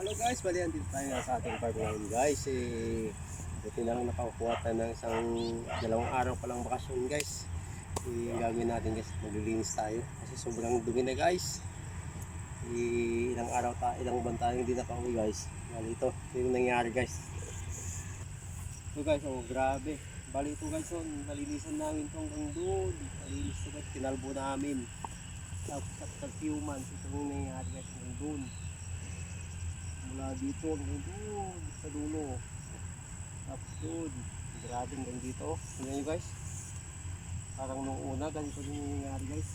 Hello guys, bali dito tayo sa ating farm ngayon guys. Eh, buti lang nakakuha tayo ng isang dalawang araw pa lang bakasyon guys. Eh, gagawin natin guys, maglilinis tayo. Kasi sobrang dumi na guys. Eh, ilang araw ta, ilang buwan tayo hindi nakauwi guys. Bali ito, ito yung nangyari guys. Ito guys, oh grabe. Bali ito guys, oh, nalinisan namin ito hanggang doon. Nalinis ito guys, kinalbo namin. Tapos after few months, ito yung nangyari guys hanggang doon mula dito hanggang doon sa dulo. Tapos doon grabe hanggang dito. Tingnan nyo guys. Parang nung una ganito din yung nangyayari guys.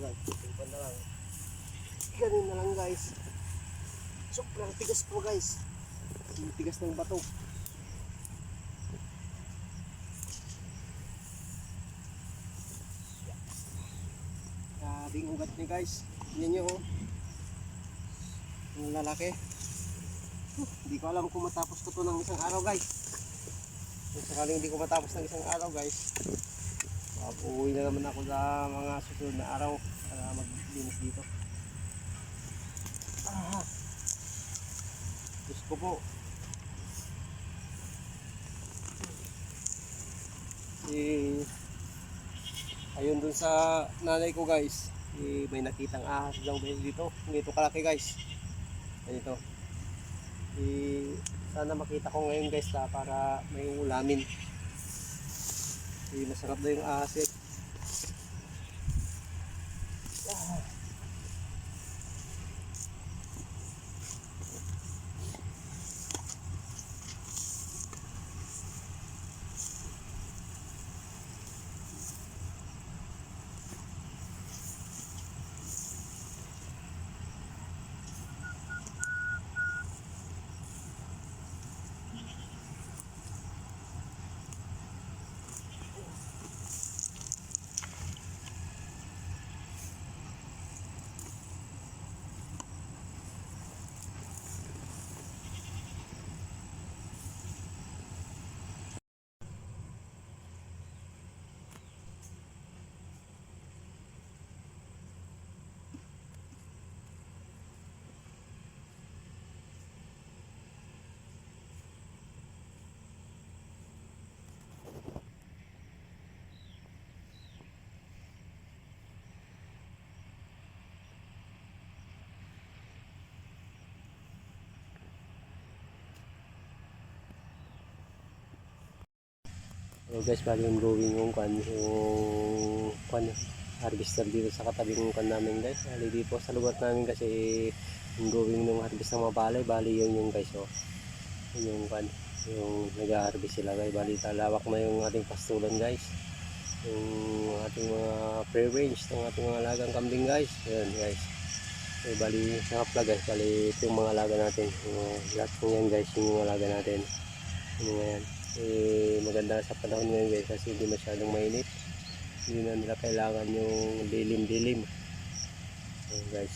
Guys tingnan na lang. Ganun na lang guys. Sobrang tigas po guys. Yung tigas ng bato. Grabing ugat niya guys. Tingnan nyo oh yung lalaki. Hindi ko alam kung matapos ko to ng isang araw guys. Kung sakaling hindi ko matapos ng isang araw guys, uuwi na naman ako sa mga susunod na araw para maglinis dito. Ah, Diyos ko po. Eh, ayun dun sa nanay ko guys, eh, may nakitang ahas daw dito. Dito kalaki guys. Ganito. Eh, sana makita ko ngayon guys na para may ulamin. Eh, masarap na yung ahas So guys, bali yung going yung kwan, yung kwan, harvester dito sa katabing kwan namin guys. Bali dito sa lugar namin kasi yung going ng harvest ng mga balay, bali yun yung guys oh. Yun yung kwan, yung nag-harvest sila guys. Bali talawak na yung ating pastulan guys. Yung ating mga pre-range ng ating mga lagang kambing guys. Yun guys. So, bali sa kapla guys, bali ito yung mga alaga natin. Yung, lahat ng yan guys, yung mga alaga natin. Yung mga yan eh, maganda sa panahon ngayon guys kasi hindi masyadong mainit. Hindi na nila kailangan yung dilim-dilim. Ayan guys.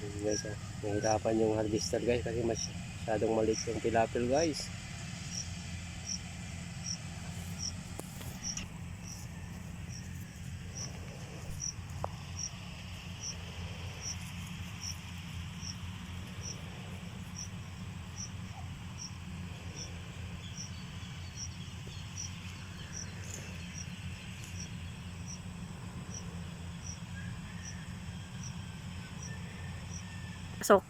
Ayan guys ah. nahirapan yung harvester guys kasi masyadong maliit yung tilapil guys Pasok.